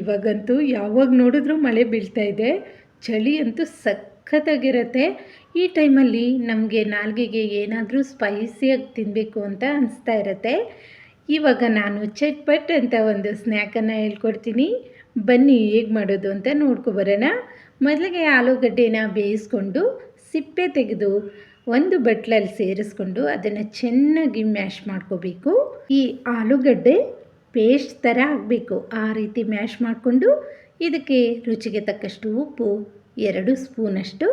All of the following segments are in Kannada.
ಇವಾಗಂತೂ ಯಾವಾಗ ನೋಡಿದ್ರು ಮಳೆ ಬೀಳ್ತಾ ಇದೆ. ಚಳಿ ಅಂತೂ ಸಖತ್ತಾಗಿರುತ್ತೆ. ಈ ಟೈಮಲ್ಲಿ ನಮಗೆ ನಾಲ್ಗೆಗೆ ಏನಾದರೂ ಸ್ಪೈಸಿಯಾಗಿ ತಿನ್ನಬೇಕು ಅಂತ ಅನಿಸ್ತಾ ಇರುತ್ತೆ. ಇವಾಗ ನಾನು ಚಟ್ಪಟ್ ಅಂತ ಒಂದು ಸ್ನ್ಯಾಕನ್ನು ಹೇಳ್ಕೊಡ್ತೀನಿ. ಬನ್ನಿ ಹೇಗೆ ಮಾಡೋದು ಅಂತ ನೋಡ್ಕೊಬರೋಣ ಮೊದಲಿಗೆ ಆಲೂಗಡ್ಡೆನ ಬೇಯಿಸ್ಕೊಂಡು ಸಿಪ್ಪೆ ತೆಗೆದು ಒಂದು ಬಟ್ಲಲ್ಲಿ ಸೇರಿಸ್ಕೊಂಡು ಅದನ್ನು ಚೆನ್ನಾಗಿ ಮ್ಯಾಶ್ ಮಾಡ್ಕೋಬೇಕು. ಈ ಆಲೂಗಡ್ಡೆ ಪೇಸ್ಟ್ ಥರ ಆಗಬೇಕು. ಆ ರೀತಿ ಮ್ಯಾಶ್ ಮಾಡಿಕೊಂಡು ಇದಕ್ಕೆ ರುಚಿಗೆ ತಕ್ಕಷ್ಟು ಉಪ್ಪು, ಎರಡು ಸ್ಪೂನಷ್ಟು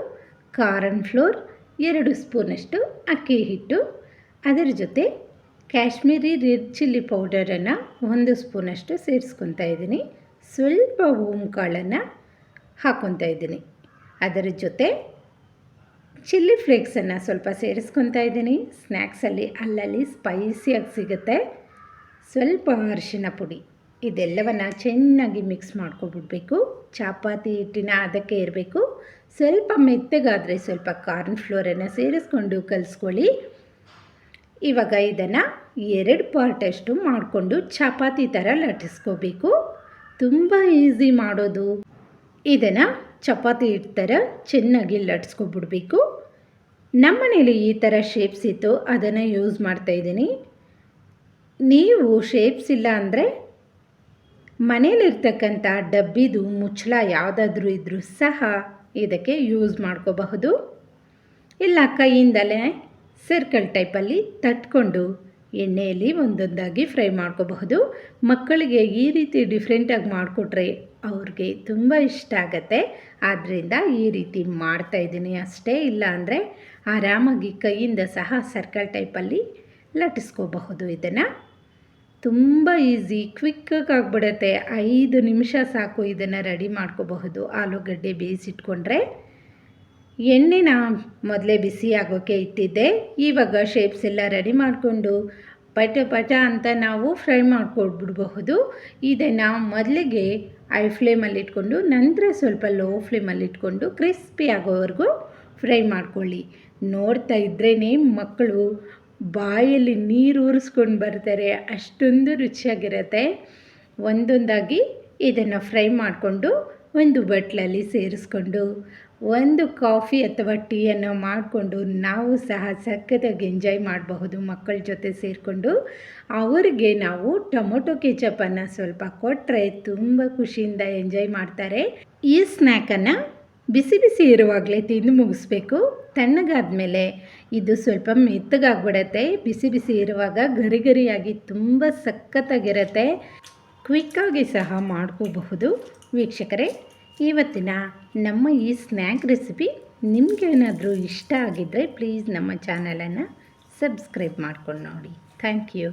ಕಾರ್ನ್ ಫ್ಲೋರ್, ಎರಡು ಸ್ಪೂನಷ್ಟು ಅಕ್ಕಿ ಹಿಟ್ಟು. ಅದರ ಜೊತೆ ಕಾಶ್ಮೀರಿ ರೆಡ್ ಚಿಲ್ಲಿ ಪೌಡರನ್ನು ಒಂದು ಸ್ಪೂನಷ್ಟು ಸೇರಿಸ್ಕೊತಾ ಇದ್ದೀನಿ. ಸ್ವಲ್ಪ ಕಾಳನ್ನು ಹಾಕ್ಕೊತಾ ಇದ್ದೀನಿ. ಅದರ ಜೊತೆ ಚಿಲ್ಲಿ ಫ್ಲೇಕ್ಸನ್ನು ಸ್ವಲ್ಪ ಸೇರಿಸ್ಕೊತಾ ಇದ್ದೀನಿ. ಸ್ನ್ಯಾಕ್ಸಲ್ಲಿ ಅಲ್ಲಲ್ಲಿ ಸ್ಪೈಸಿಯಾಗಿ ಸಿಗುತ್ತೆ. ಸ್ವಲ್ಪ ಅರಿಶಿನ ಪುಡಿ. ಇದೆಲ್ಲವನ್ನು ಚೆನ್ನಾಗಿ ಮಿಕ್ಸ್ ಮಾಡ್ಕೊಬಿಡ್ಬೇಕು. ಚಪಾತಿ ಹಿಟ್ಟಿನ ಅದಕ್ಕೆ ಇರಬೇಕು. ಸ್ವಲ್ಪ ಮೆತ್ತಗಾದರೆ ಸ್ವಲ್ಪ ಕಾರ್ನ್ ಫ್ಲೋರನ್ನು ಸೇರಿಸ್ಕೊಂಡು ಕಲಿಸ್ಕೊಳ್ಳಿ. ಇವಾಗ ಇದನ್ನು ಎರಡು ಪಾರ್ಟಷ್ಟು ಮಾಡಿಕೊಂಡು ಚಪಾತಿ ಥರ ಲಟ್ಟಿಸ್ಕೋಬೇಕು. ತುಂಬ ಈಸಿ ಮಾಡೋದು. ಇದನ್ನು ಚಪಾತಿ ಹಿಟ್ಟು ಥರ ಚೆನ್ನಾಗಿ ಲಟ್ಸ್ಕೊಬಿಡ್ಬೇಕು ನಮ್ಮನೇಲಿ ಈ ಥರ ಶೇಪ್ಸ್ ಇತ್ತು, ಅದನ್ನು ಯೂಸ್ ಮಾಡ್ತಾಯಿದ್ದೀನಿ ನೀವು ಶೇಪ್ಸ್ ಇಲ್ಲ ಅಂದರೆ ಮನೇಲಿರ್ತಕ್ಕಂಥ ಡಬ್ಬಿದು, ಮುಚ್ಚಳ ಯಾವುದಾದ್ರೂ ಇದ್ದರೂ ಸಹ ಇದಕ್ಕೆ ಯೂಸ್ ಮಾಡ್ಕೋಬಹುದು. ಇಲ್ಲ ಕೈಯಿಂದಲೇ ಸರ್ಕಲ್ ಟೈಪಲ್ಲಿ ತಟ್ಕೊಂಡು ಎಣ್ಣೆಯಲ್ಲಿ ಒಂದೊಂದಾಗಿ ಫ್ರೈ ಮಾಡ್ಕೋಬಹುದು. ಮಕ್ಕಳಿಗೆ ಈ ರೀತಿ ಡಿಫ್ರೆಂಟಾಗಿ ಮಾಡಿಕೊಟ್ರೆ ಅವ್ರಿಗೆ ತುಂಬ ಇಷ್ಟ ಆಗತ್ತೆ. ಆದ್ದರಿಂದ ಈ ರೀತಿ ಮಾಡ್ತಾಯಿದ್ದೀನಿ ಅಷ್ಟೇ. ಇಲ್ಲ ಅಂದರೆ ಆರಾಮಾಗಿ ಕೈಯಿಂದ ಸಹ ಸರ್ಕಲ್ ಟೈಪಲ್ಲಿ ಲಟ್ಟಿಸ್ಕೋಬಹುದು ಇದನ್ನು ತುಂಬ ಈಸಿ ಕ್ವಿಕ್ಕಾಗಿ ಆಗಿಬಿಡತ್ತೆ ಐದು ನಿಮಿಷ ಸಾಕು ಇದನ್ನು ರೆಡಿ ಮಾಡ್ಕೋಬಹುದು. ಆಲೂಗಡ್ಡೆ ಬೇಯಿಸಿಟ್ಕೊಂಡ್ರೆ ಎಣ್ಣೆನ ಮೊದಲೇ ಬಿಸಿ ಆಗೋಕ್ಕೆ ಇಟ್ಟಿದ್ದೆ. ಇವಾಗ ಶೇಪ್ಸ್ ಎಲ್ಲ ರೆಡಿ ಮಾಡಿಕೊಂಡು ಪಟ ಪಟ ಅಂತ ನಾವು ಫ್ರೈ ಮಾಡ್ಕೊಡ್ಬಿಡ್ಬಹುದು. ಇದನ್ನು ಮೊದಲಿಗೆ ಐ ಫ್ಲೇಮಲ್ಲಿ ಇಟ್ಕೊಂಡು, ನಂತರ ಸ್ವಲ್ಪ ಲೋ ಫ್ಲೇಮಲ್ಲಿ ಇಟ್ಕೊಂಡು ಕ್ರಿಸ್ಪಿ ಆಗೋವರೆಗೂ ಫ್ರೈ ಮಾಡ್ಕೊಳ್ಳಿ. ನೋಡ್ತಾ ಇದ್ರೇ ಮಕ್ಕಳು ಬಾಯಲ್ಲಿ ನೀರು ಉರಿಸ್ಕೊಂಡು ಬರ್ತಾರೆ. ಅಷ್ಟೊಂದು ರುಚಿಯಾಗಿರುತ್ತೆ. ಒಂದೊಂದಾಗಿ ಇದನ್ನು ಫ್ರೈ ಮಾಡಿಕೊಂಡು ಒಂದು ಬಟ್ಲಲ್ಲಿ ಸೇರಿಸ್ಕೊಂಡು ಒಂದು ಕಾಫಿ ಅಥವಾ ಟೀಯನ್ನು ಮಾಡಿಕೊಂಡು ನಾವು ಸಹ ಸಖತ್ತಾಗಿ ಎಂಜಾಯ್ ಮಾಡಬಹುದು ಮಕ್ಕಳ ಜೊತೆ ಸೇರಿಕೊಂಡು. ಅವರಿಗೆ ನಾವು ಟೊಮೊಟೊ ಕೆಚಪನ್ನು ಸ್ವಲ್ಪ ಕೊಟ್ಟರೆ ತುಂಬ ಖುಷಿಯಿಂದ ಎಂಜಾಯ್ ಮಾಡ್ತಾರೆ. ಈ ಸ್ನ್ಯಾಕನ್ನು ಬಿಸಿ ಬಿಸಿ ಇರುವಾಗಲೇ ತಿಂದು ಮುಗಿಸ್ಬೇಕು. ತಣ್ಣಗಾದ ಮೇಲೆ ಇದು ಸ್ವಲ್ಪ ಮೆತ್ತಗಾಗ್ಬಿಡತ್ತೆ. ಬಿಸಿ ಬಿಸಿ ಇರುವಾಗ ಗರಿ ಗರಿಯಾಗಿ ತುಂಬ ಸಖತ್ತಾಗಿರತ್ತೆ. ಕ್ವಿಕ್ಕಾಗಿ ಸಹ ಮಾಡ್ಕೋಬಹುದು. ವೀಕ್ಷಕರೇ, ಇವತ್ತಿನ ನಮ್ಮ ಈ ಸ್ನ್ಯಾಕ್ ರೆಸಿಪಿ ನಿಮಗೇನಾದರೂ ಇಷ್ಟ ಆಗಿದ್ದರೆ ಪ್ಲೀಸ್ ನಮ್ಮ ಚಾನಲನ್ನು ಸಬ್ಸ್ಕ್ರೈಬ್ ಮಾಡ್ಕೊಂಡು ನೋಡಿ. Thank you.